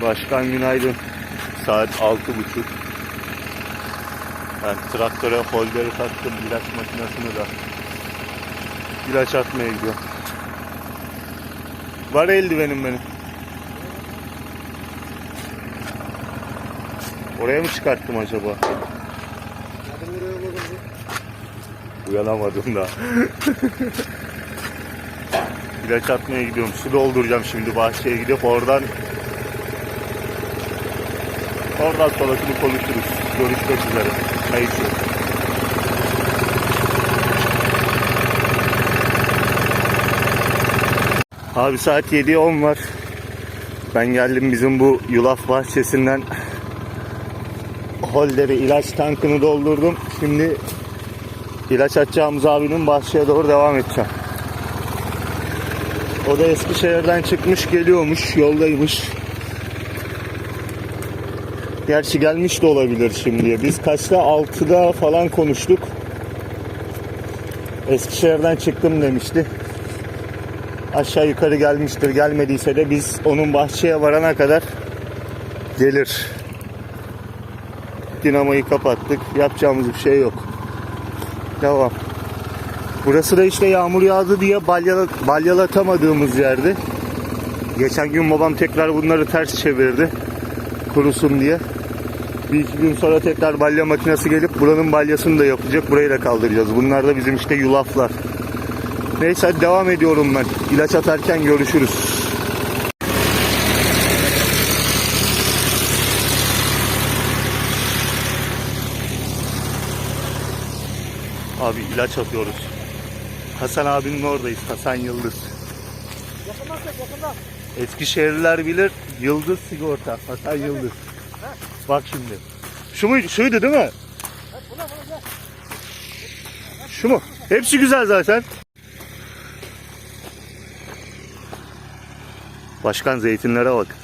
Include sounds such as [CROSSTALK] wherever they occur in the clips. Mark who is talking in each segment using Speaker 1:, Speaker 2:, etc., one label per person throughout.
Speaker 1: Başkan günaydın. Saat altı buçuk. Ben traktöre holderi taktım. ilaç makinesini de. İlaç atmaya gidiyorum. Var eldivenim benim. Oraya mı çıkarttım acaba? Uyanamadım da. [LAUGHS] İlaç atmaya gidiyorum. Su dolduracağım şimdi bahçeye gidip oradan oradan sonrasını konuşuruz. Görüşmek üzere. İçiyorum. Abi saat 7'ye 10 var. Ben geldim bizim bu yulaf bahçesinden holderi ilaç tankını doldurdum. Şimdi ilaç atacağımız abinin bahçeye doğru devam edeceğim. O da Eskişehir'den çıkmış geliyormuş yoldaymış. Gerçi gelmiş de olabilir şimdiye. Biz kaçta 6'da falan konuştuk. Eskişehir'den çıktım demişti. Aşağı yukarı gelmiştir. Gelmediyse de biz onun bahçeye varana kadar gelir. Dinamayı kapattık. Yapacağımız bir şey yok. Devam. Burası da işte yağmur yağdı diye balyala, balyalatamadığımız yerdi. Geçen gün babam tekrar bunları ters çevirdi. Kurusun diye. Bir iki gün sonra tekrar balya makinesi gelip buranın balyasını da yapacak. Burayı da kaldıracağız. Bunlar da bizim işte yulaflar. Neyse hadi devam ediyorum ben. İlaç atarken görüşürüz. Abi ilaç atıyoruz. Hasan abinin oradayız. Hasan Yıldız. Eskişehirliler bilir. Yıldız sigorta. Hasan Yıldız. Bak şimdi. Şu mu? Şuydu değil mi? Şu mu? Hepsi güzel zaten. Başkan zeytinlere bak.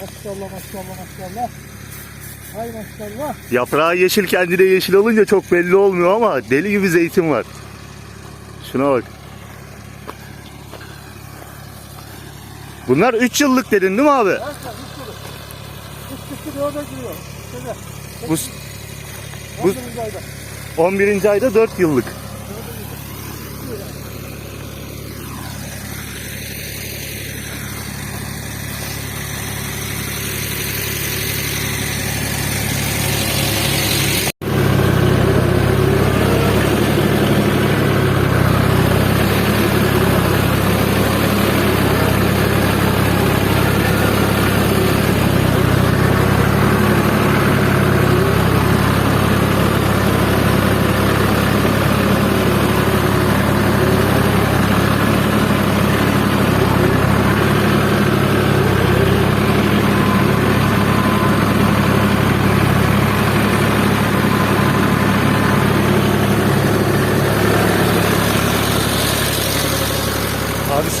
Speaker 2: Maşallah maşallah maşallah. Hay maşallah.
Speaker 1: Yaprağı yeşil kendi de yeşil olunca çok belli olmuyor ama deli gibi zeytin var. Şuna bak. Bunlar 3 yıllık dedin değil mi abi?
Speaker 2: Orada giriyor. Şöyle.
Speaker 1: Bu Bu-
Speaker 2: 11. ayda.
Speaker 1: 11. ayda 4 yıllık. Abi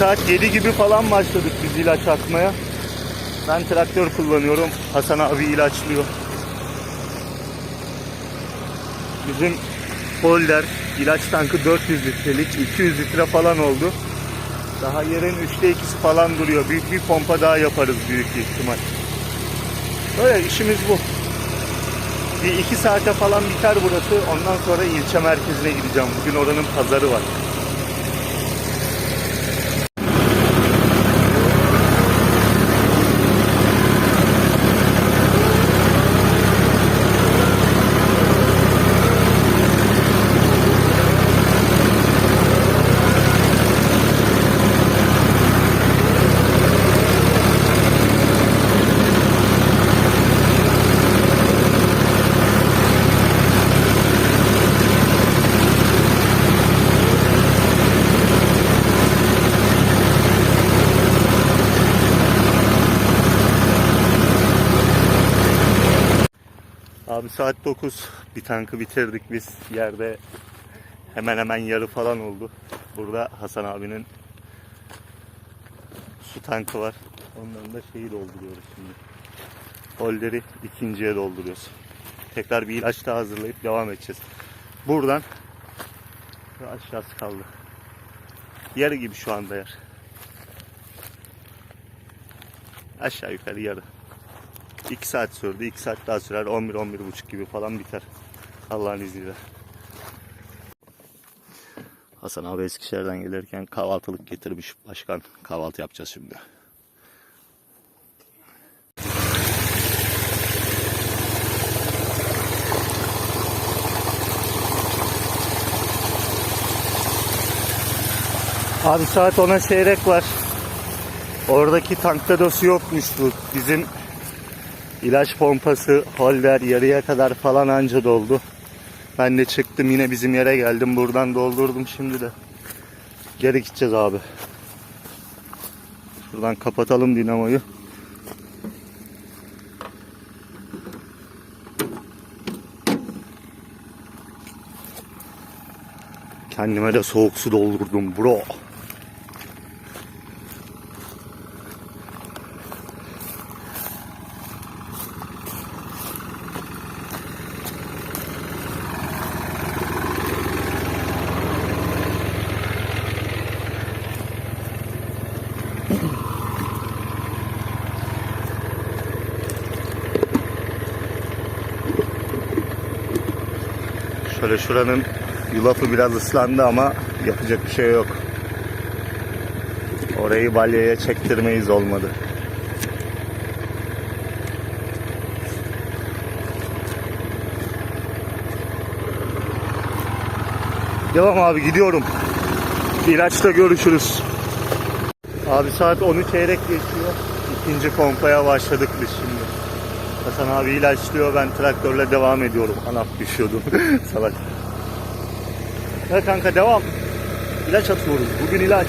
Speaker 1: saat 7 gibi falan başladık biz ilaç atmaya. Ben traktör kullanıyorum. Hasan abi ilaçlıyor. Bizim folder ilaç tankı 400 litrelik 200 litre falan oldu. Daha yerin üçte ikisi falan duruyor. Büyük bir pompa daha yaparız büyük ihtimal. Böyle işimiz bu. Bir iki saate falan biter burası. Ondan sonra ilçe merkezine gideceğim. Bugün oranın pazarı var. Abi saat 9. Bir tankı bitirdik biz. Yerde hemen hemen yarı falan oldu. Burada Hasan abinin su tankı var. Onların da şeyi dolduruyoruz şimdi. Holderi ikinciye dolduruyoruz. Tekrar bir ilaç daha hazırlayıp devam edeceğiz. Buradan aşağısı kaldı. Yarı gibi şu anda yer. Aşağı yukarı yarı. 2 saat sürdü. 2 saat daha sürer. 11-11.30 gibi falan biter. Allah'ın izniyle. Hasan abi Eskişehir'den gelirken kahvaltılık getirmiş başkan. Kahvaltı yapacağız şimdi. Abi saat 10'a çeyrek var. Oradaki tankta dosu yokmuş. Bizim ilaç pompası holder yarıya kadar falan anca doldu. Ben de çıktım yine bizim yere geldim. Buradan doldurdum şimdi de. Geri gideceğiz abi. Şuradan kapatalım dinamoyu. Kendime de soğuk su doldurdum bro. Şöyle şuranın yulafı biraz ıslandı ama yapacak bir şey yok. Orayı balyaya çektirmeyiz olmadı. Devam abi gidiyorum. İlaçta görüşürüz. Abi saat 13 çeyrek geçiyor. İkinci pompaya başladık biz şimdi. Hasan abi ilaçlıyor ben traktörle devam ediyorum. Anam düşüyordum. [LAUGHS] Salak. Ha kanka devam. İlaç atıyoruz. Bugün ilaç.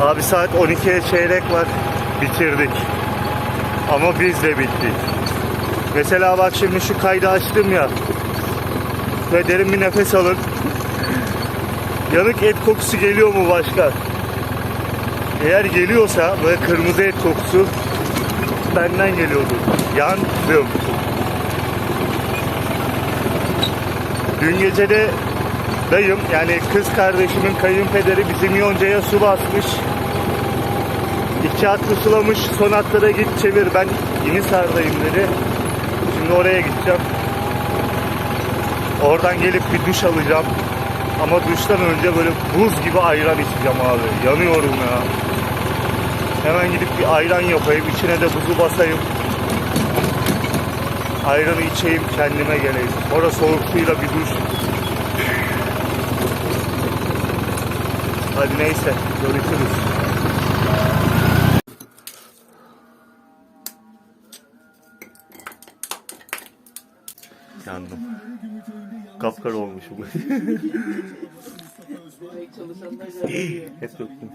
Speaker 1: Abi saat 12'ye çeyrek var. Bitirdik. Ama biz de bittik. Mesela bak şimdi şu kaydı açtım ya. Ve derin bir nefes alın. Yanık et kokusu geliyor mu başka? Eğer geliyorsa böyle kırmızı et kokusu benden geliyordu. Yandım. Dün gece de dayım yani kız kardeşimin kayınpederi bizim yoncaya su basmış. İki atlı sulamış son atlara git çevir ben İnisar'dayım dedi. Şimdi oraya gideceğim. Oradan gelip bir duş alacağım. Ama duştan önce böyle buz gibi ayran içeceğim abi. Yanıyorum ya. Hemen gidip bir ayran yapayım. içine de buzu basayım. Ayranı içeyim kendime geleyim. Sonra soğuk suyla bir duş. Hadi neyse görüşürüz. Yandım. Kapkara olmuşum. [LAUGHS] Hep döktüm.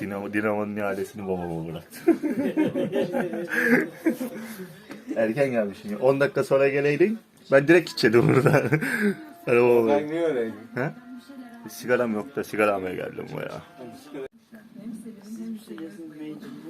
Speaker 1: Dinamo, Dinamo'nun ihalesini babama bıraktı. [LAUGHS] Erken gelmişim. ya. 10 dakika sonra geleydin. Ben direkt içedim burada. [LAUGHS] O-
Speaker 3: Ben niye öyleydim?
Speaker 1: Sigaram yok da sigara almaya geldim buraya. usually isn't made in